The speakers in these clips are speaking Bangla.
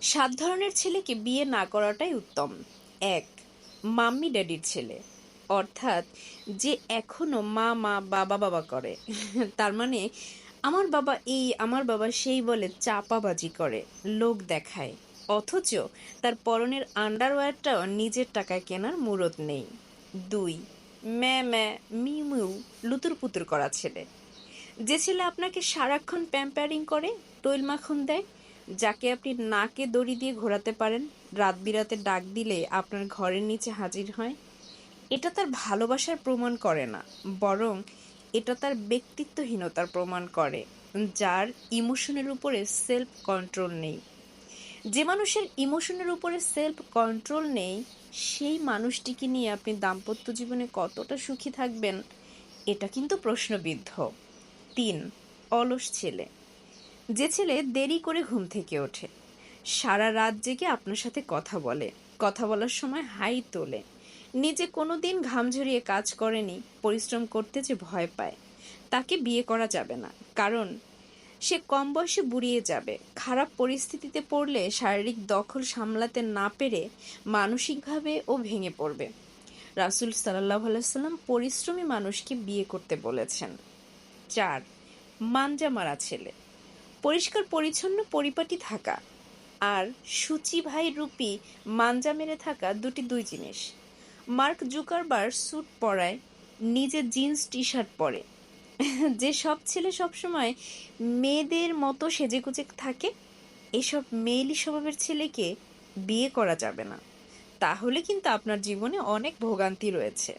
সাত ধরনের ছেলেকে বিয়ে না করাটাই উত্তম। এক, মাম্মি ড্যাডির ছেলে। অর্থাৎ যে এখনও মা মা, বাবা বাবা করে। তার মানে আমার বাবা এই, আমার বাবা সেই বলে চাপাবাজি করে লোক দেখায়। অথচ তার পরনের আন্ডারওয়্যারটাও নিজের টাকায় কেনার মুরত নেই। দুই, ম্যা ম্যা, মিউ লুতুর পুতুর করা ছেলে। যে ছেলে আপনাকে সারাক্ষণ প্যাম্পারিং করে তৈল মাখন দেয় যাকে আপনি নাকে দড়ি দিয়ে ঘোরাতে পারেন, রাত বিরাতে ডাক দিলে আপনার ঘরের নিচে হাজির হয়। এটা তার ভালোবাসার প্রমাণ করে না, বরং এটা তার ব্যক্তিত্বহীনতার প্রমাণ করে, যার ইমোশনের উপরে সেলফ কন্ট্রোল নেই। যে মানুষের ইমোশনের উপরে সেলফ কন্ট্রোল নেই, সেই মানুষটিকে নিয়ে আপনি দাম্পত্য জীবনে কতটা সুখী থাকবেন, এটা কিন্তু প্রশ্নবিদ্ধ। তিন, অলস ছেলে। যে ছেলে দেরি করে ঘুম থেকে ওঠে, সারা রাত জেগে আপনার সাথে কথা বলে। কথা বলার সময় হাই তোলে। নিজে কোনো দিন ঘাম ঝরিয়ে কাজ করেনি, পরিশ্রম করতে যে ভয় পায়, তাকে বিয়ে করা যাবে না। কারণ, সে কম বয়সে বুড়িয়ে যাবে। খারাপ পরিস্থিতিতে পড়লে শারীরিক দখল সামলাতে না পেরে মানসিকভাবে ও ভেঙে পড়বে। রাসুল সাল্লাহ আলাইসাল্লাম পরিশ্রমী মানুষকে বিয়ে করতে বলেছেন। চার মাঞ্জা মারা ছেলে। পরিষ্কার, পরিচ্ছন্ন পরিপাটি থাকা আর সূচি ভাই রূপী মাঞ্জা মেরে থাকা দুটি দুই জিনিস। মার্ক জুকারবার স্যুট পরায় নিজে জিন্স টি শার্ট পরে। যে সব ছেলে সবসময় মেয়েদের মতো সেজেগুজে থাকে, এসব মেয়েলি স্বভাবের ছেলেকে বিয়ে করা যাবে না। তাহলে কিন্তু আপনার জীবনে অনেক ভোগান্তি রয়েছে।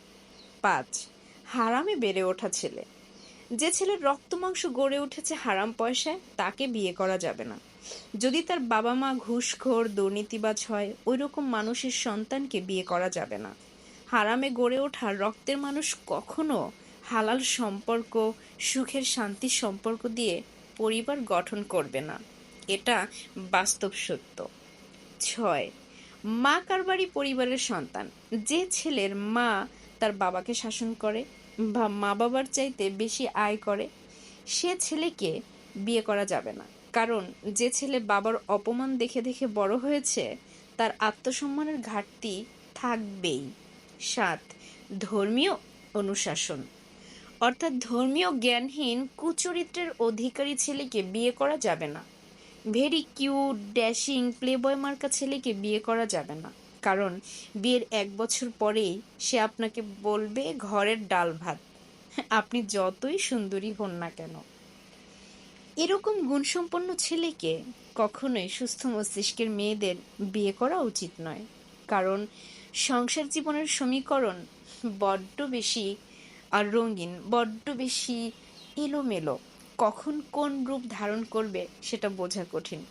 পাঁচ, হারামে বেড়ে ওঠা ছেলে। যে ছেলের রক্ত মাংস গড়ে উঠেছে হারাম পয়সায়, তাকে বিয়ে করা যাবে না। যদি তার বাবা মা ঘুষখোর, দুর্নীতিবাজ হয় ওই রকম মানুষের সন্তানকে বিয়ে করা যাবে না। হারামে গড়ে ওঠা রক্তের মানুষ কখনো হালাল সম্পর্ক, সুখের শান্তির সম্পর্ক দিয়ে পরিবার গঠন করবে না। এটা বাস্তব সত্য। ছয়, মা কারবারি পরিবারের সন্তান? যে ছেলের মা তার বাবাকে শাসন করে, বা মা বাবার চাইতে বেশি আয় করে, সে ছেলেকে বিয়ে করা যাবে না। কারণ যে ছেলে বাবার অপমান দেখে দেখে বড় হয়েছে, তার আত্মসম্মানের ঘাটতি থাকবেই। সাত, ধর্মীয় অনুশাসন। অর্থাৎ ধর্মীয় জ্ঞানহীন কুচরিত্রের অধিকারী ছেলেকে বিয়ে করা যাবে না। ভেরি কিউট ড্যাশিং প্লেবয় মার্কা ছেলেকে বিয়ে করা যাবে না। কারণ বিয়ের এক বছর পরেই সে আপনাকে বলবে ঘরের ডাল ভাত। আপনি যতই সুন্দরী হন না কেন। এরকম গুণসম্পন্ন ছেলেকে কখনোই সুস্থ মস্তিষ্কের মেয়েদের বিয়ে করা উচিত নয়। কারণ সংসার জীবনের সমীকরণ বড্ড বেশি আর রঙিন, বড্ড বেশি এলোমেলো। কখন কোন রূপ ধারণ করবে সেটা বোঝা কঠিন।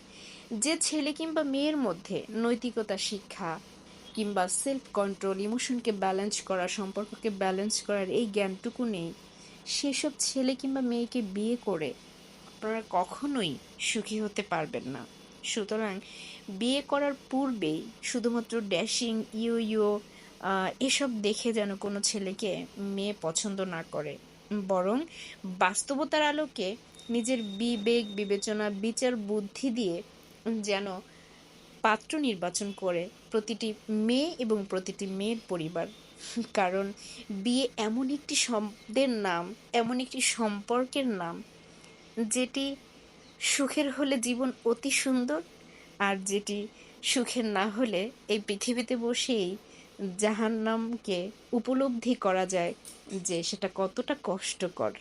যে ছেলে কিংবা মেয়ের মধ্যে নৈতিকতা, শিক্ষা কিংবা সেলফ কন্ট্রোল ইমোশনকে ব্যালেন্স করা, সম্পর্ককে ব্যালেন্স করার এই জ্ঞানটুকু নেই। সেসব ছেলে কিংবা মেয়েকে বিয়ে করে আপনারা কখনোই সুখী হতে পারবেন না। সুতরাং বিয়ে করার পূর্বেই শুধুমাত্র ড্যাশিং ইউ ইউ এসব দেখে যেন কোনো ছেলেকে মেয়ে পছন্দ না করে। বরং বাস্তবতার আলোকে নিজের বিবেক, বিবেচনা, বিচার, বুদ্ধি দিয়ে যেন পাত্র নির্বাচন করে প্রতিটি মেয়ে এবং প্রতিটি মেয়ের পরিবার। কারণ বিয়ে এমন একটি শব্দের নাম, এমন একটি সম্পর্কের নাম, যেটি সুখের হলে জীবন অতি সুন্দর আর যেটি সুখের না হলে এই পৃথিবীতে বসেই জাহান্নামকে উপলব্ধি করা যায় যে সেটা কতটা কষ্টকর।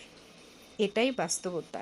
এটাই বাস্তবতা।